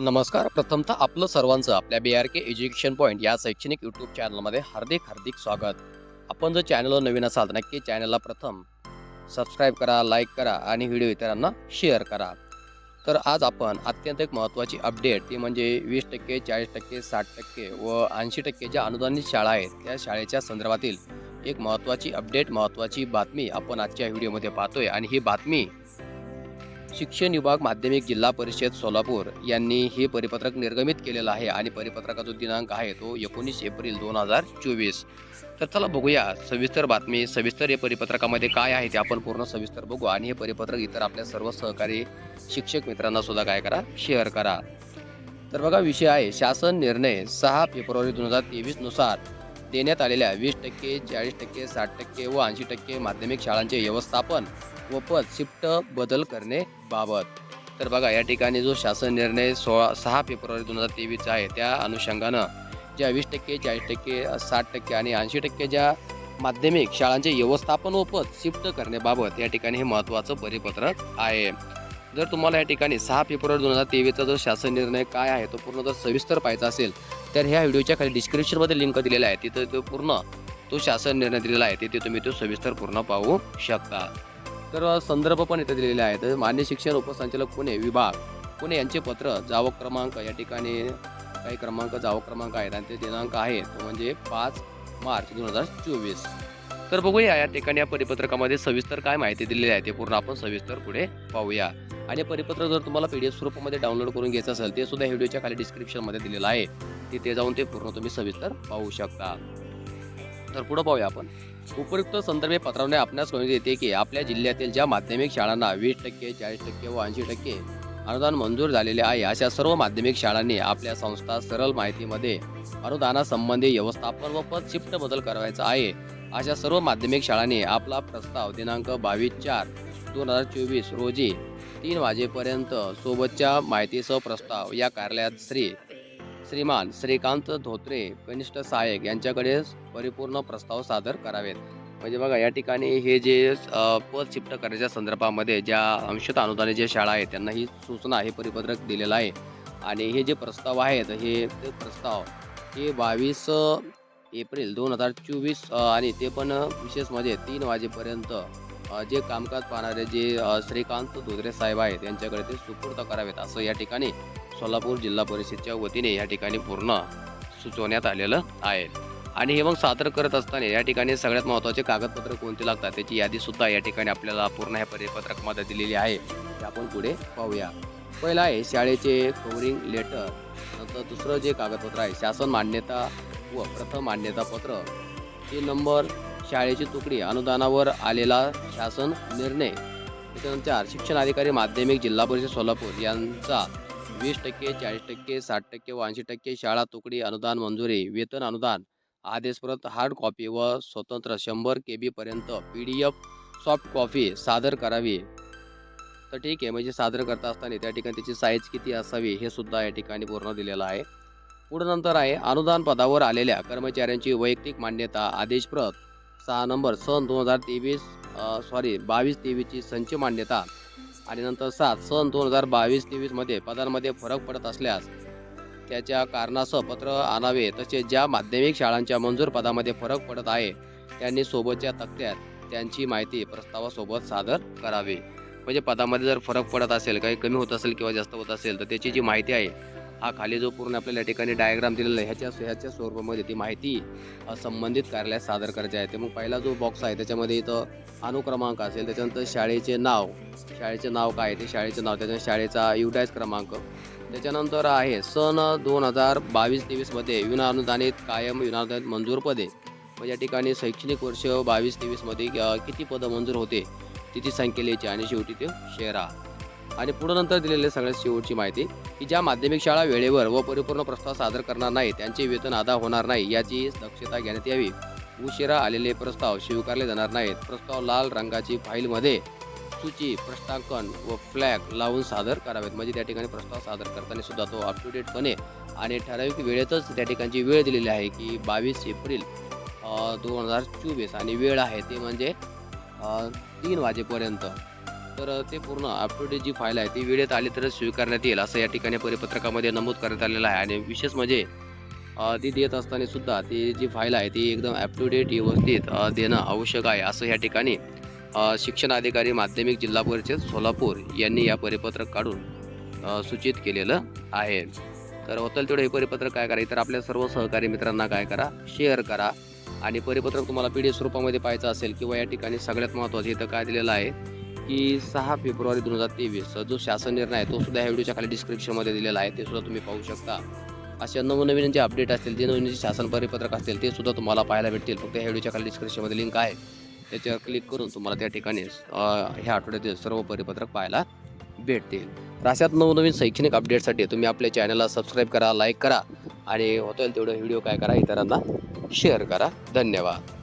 नमस्कार. प्रथमतः आपलं सर्वांचं आपल्या B R K education point या शैक्षणिक यूट्यूब चॅनलमध्ये हार्दिक हार्दिक स्वागत. आपण जर चॅनलवर नवीन असाल तर नक्की चॅनलला प्रथम सबस्क्राईब करा लाईक करा आणि व्हिडिओ इतरांना शेअर करा. तर आज आपण अत्यंत एक महत्त्वाची अपडेट ती म्हणजे वीस टक्के चाळीस टक्के साठ टक्के व ऐंशी टक्के ज्या अनुदानित शाळा आहेत त्या शाळेच्या संदर्भातील एक महत्त्वाची अपडेट महत्त्वाची बातमी आपण आजच्या व्हिडिओमध्ये पाहतोय. आणि ही बातमी शिक्षण विभाग माध्यमिक जिल्हा परिषद सोलापूर यांनी हे परिपत्रक निर्गमित केलेलं आहे आणि परिपत्रकाचा जो दिनांक आहे तो एकोणीस एप्रिल दोन हजार चोवीस. तर चला बघूया सविस्तर बातमी. सविस्तर हे परिपत्रकामध्ये काय आहे ते आपण पूर्ण सविस्तर बघू आणि हे परिपत्रक इतर आपल्या सर्व सहकारी शिक्षक मित्रांना सुद्धा काय करा शेअर करा. तर बघा विषय आहे. शासन निर्णय सहा फेब्रुवारी दोन हजार तेवीसनुसार देण्यात आलेल्या वीस टक्के चाळीस टक्के साठ टक्के व ऐंशी टक्के माध्यमिक शाळांचे व्यवस्थापन व पद शिफ्ट बदल करणे बाबत. तर बघा या ठिकाणी जो शासन निर्णय सोळा सहा फेब्रुवारी दोन हजार तेवीसचा आहे त्या अनुषंगानं ज्या वीस टक्के चाळीस टक्के साठ टक्के आणि ऐंशी टक्के ज्या माध्यमिक शाळांचे व्यवस्थापन व पद शिफ्ट करण्याबाबत या ठिकाणी हे महत्त्वाचं परिपत्रक आहे. जर तुम्हाला या ठिकाणी सहा फेब्रुवारी दोन हजार तेवीसचा जो शासन निर्णय काय आहे तो पूर्ण जर सविस्तर पाहायचा असेल तर ह्या व्हिडिओच्या खाली डिस्क्रिप्शनमध्ये लिंक दिलेला आहे. तिथं तो पूर्ण तो शासन निर्णय दिलेला आहे तिथे तुम्ही तो सविस्तर पूर्ण पाहू शकता. तर संदर्भ पण इथे दिलेले आहेत. मान्य शिक्षण उपसंचालक पुणे विभाग. पुणे यांचे पत्र जावक क्रमांक या ठिकाणी काही क्रमांक जावक क्रमांक आहेत आणि ते दिनांक आहे तो म्हणजे पाच मार्च दोन हजार चोवीस. तर बघूया या ठिकाणी या परिपत्रकामध्ये सविस्तर काय माहिती दिलेली आहे ते पूर्ण आपण सविस्तर पुढे पाहूया. आणि परिपत्र परिपत्रक जर तुम्हाला पी डी एफ स्वरूपामध्ये डाउनलोड करून घ्यायचं असेल ते सुद्धा व्हिडिओच्या खाली डिस्क्रिप्शनमध्ये दिलेलं आहे. तिथे जाऊन ते पूर्ण तुम्ही सविस्तर पाहू शकता. तर पुढे पाहूया आपण. उपयुक्त संदर्भे पत्राने आपणास कळून येते की आपल्या जिल्ह्यातील ज्या माध्यमिक शाळांना वीस टक्के चाळीस टक्के व ऐंशी टक्के अनुदान मंजूर झालेले आहे अशा सर्व माध्यमिक शाळांनी आपल्या संस्था सरळ माहितीमध्ये अनुदानासंबंधी व्यवस्थापन व पद शिफ्ट बदल करायचा आहे. अशा सर्व माध्यमिक शाळांनी आपला प्रस्ताव दिनांक बावीस चार दोन हजार चोवीस रोजी तीन वाजेपर्यंत सोबतच्या माहितीसह प्रस्ताव या कार्यालयात श्री श्रीमान श्रीकांत धोत्रे कनिष्ठ सहाय्यक यांच्याकडे परिपूर्ण प्रस्ताव सादर करावेत. म्हणजे बघा या ठिकाणी हे जे पद शिफ्ट करायच्या संदर्भामध्ये ज्या अंशतः अनुदानित ज्या शाळा आहेत त्यांना ही सूचना हे परिपत्रक दिलेलं आहे. आणि हे जे प्रस्ताव आहेत हे ते प्रस्ताव हे बावीस एप्रिल दोन हजार चोवीस आणि ते पण विशेष म्हणजे तीन वाजेपर्यंत जे कामकाज पाहणारे जे श्रीकांत धोत्रे साहेब आहेत यांच्याकडे ते सुपूर्द करावेत असं या ठिकाणी सोलापूर जिल्हा परिषदच्या वतीने या ठिकाणी पूर्ण सुचवण्यात आलेलं आहे. आणि हे मग सादर करत असताना या ठिकाणी सगळ्यात महत्त्वाचे कागदपत्र कोणते लागतात त्याची यादी सुद्धा या ठिकाणी आपल्याला पूर्ण ह्या परिपत्रकामध्ये दिलेली आहे. ते आपण पुढे पाहूया. पहिलं आहे शाळेचे कवरिंग लेटर नंतर दुसरं जे कागदपत्र आहे शासन मान्यता व प्रथम मान्यता पत्र. तीन नंबर शाळेची तुकडी अनुदानावर आलेला शासन निर्णय. त्याच्यानंतर शिक्षण अधिकारी माध्यमिक जिल्हा परिषद सोलापूर यांचा वीस टक्के चाळीस टक्के साठ टक्के व ऐंशी टक्के शाळा तुकडी अनुदान मंजुरी वेतन अनुदान आदेशप्रत हार्ड कॉपी व स्वतंत्र शंभर K बीपर्यंत P D F soft copy सादर करावी. तर ठीक आहे म्हणजे सादर करता असताना त्या ठिकाणी त्याची साईज किती असावी हे सुद्धा या ठिकाणी पूर्ण दिलेलं आहे. पुढे नंतर आहे अनुदान पदावर आलेल्या कर्मचाऱ्यांची वैयक्तिक मान्यता आदेशप्रत सहा नंबर सन दोन हजार तेवीस सॉरी बावीस तेवीसची संच मान्यता आणि नंतर सात सन दोन हजार बावीस तेवीसमध्ये पदांमध्ये फरक पडत असल्यास त्याच्या कारणासह पत्र आणावे तसेच ज्या माध्यमिक शाळांच्या मंजूर पदामध्ये फरक पडत आहे त्यांनी सोबतच्या तक्त्यात त्यांची माहिती प्रस्तावासोबत सादर करावी. म्हणजे पदामध्ये जर फरक पडत असेल काही कमी होत असेल किंवा जास्त होत असेल तर त्याची जी माहिती आहे हा खाली जो पूर्ण आपल्याला या ठिकाणी डायग्राम दिलेला आहे ह्याच्या ह्याच्या स्वरूपामध्ये ती माहिती संबंधित कार्यालयात सादर करायची आहे. ते मग पहिला जो बॉक्स आहे त्याच्यामध्ये इथं अनुक्रमांक असेल त्याच्यानंतर शाळेचे नाव. शाळेचे नाव काय आहे ते? शाळेचे नाव त्याच्या शाळेचा युटाईज क्रमांक. त्याच्यानंतर आहे सन दोन हजार बावीस तेवीसमध्ये विना अनुदानित कायम विनाअनुदानित मंजूर पदे. मग या ठिकाणी शैक्षणिक वर्ष बावीस तेवीसमध्ये किती पदं मंजूर होते? तिची संख्या लिहायची आणि शेवटी ते शेरा आणि पुढनंतर दिलेली दिलेले सगळ्यात शेवटची माहिती की ज्या माध्यमिक शाळा वेळेवर व परिपूर्ण प्रस्ताव सादर करणार नाही त्यांचे वेतन अदा होणार नाही याची दक्षता घेण्यात यावी. उशिरा आलेले प्रस्ताव स्वीकारले जाणार नाहीत. प्रस्ताव लाल रंगाची फाईलमध्ये सूची प्रश्नांकन व फ्लॅग लावून सादर करावेत. म्हणजे त्या ठिकाणी प्रस्ताव सादर करताना सुद्धा तो अप टू डेटपणे आणि ठराविक वेळेतच त्या ठिकाणची वेळ दिलेली आहे की बावीस एप्रिल दोन हजार चोवीस. आणि वेळ आहे ते म्हणजे तीन वाजेपर्यंत. तर ते पूर्ण अप टू डेट जी फाईल आहे ती वेळेत आली तरच स्वीकारण्यात येईल असं या ठिकाणी परिपत्रकामध्ये नमूद करण्यात आलेलं आहे. आणि विशेष म्हणजे ती देत असताना सुद्धा ती जी फाईल आहे ती एकदम अप टू डेट व्यवस्थित देणं आवश्यक आहे असं या ठिकाणी शिक्षण अधिकारी माध्यमिक जिल्हा परिषद सोलापूर यांनी या परिपत्रक काढून सूचित केलेलं आहे. तर होतल तेवढं हे परिपत्रक काय करा इतर आपल्या सर्व सहकारी मित्रांना काय करा शेअर करा. आणि परिपत्रक तुम्हाला पी डी एफ स्वरूपामध्ये पाहायचं असेल किंवा या ठिकाणी सगळ्यात महत्त्वाचं इथं काय दिलेलं आहे की सहा फेब्रुवारी दोन हजार तेवीस जो शासन निर्णय आहे तो सुद्धा ह्या व्हिडिओच्या खाली डिस्क्रिप्शनमध्ये दिलेला आहे ते सुद्धा तुम्ही पाहू शकता. अशा नवनवीन जे अपडेट असतील जे नवीन जे शासन परिपत्रक असतील ते सुद्धा तुम्हाला पाहायला भेटतील. फक्त ह्या व्हिडिओच्या खाली डिस्क्रिप्शनमध्ये लिंक आहे. त्याच्यावर क्लिक करून तुम्हाला त्या ठिकाणी ह्या आठवड्यातील सर्व परिपत्रक पाहायला भेटतील. तर अशात नवनवीन शैक्षणिक अपडेटसाठी तुम्ही आपल्या चॅनलला सबस्क्राईब करा लाईक करा आणि होतील तेवढं व्हिडिओ काय करा इतरांना शेअर करा. धन्यवाद.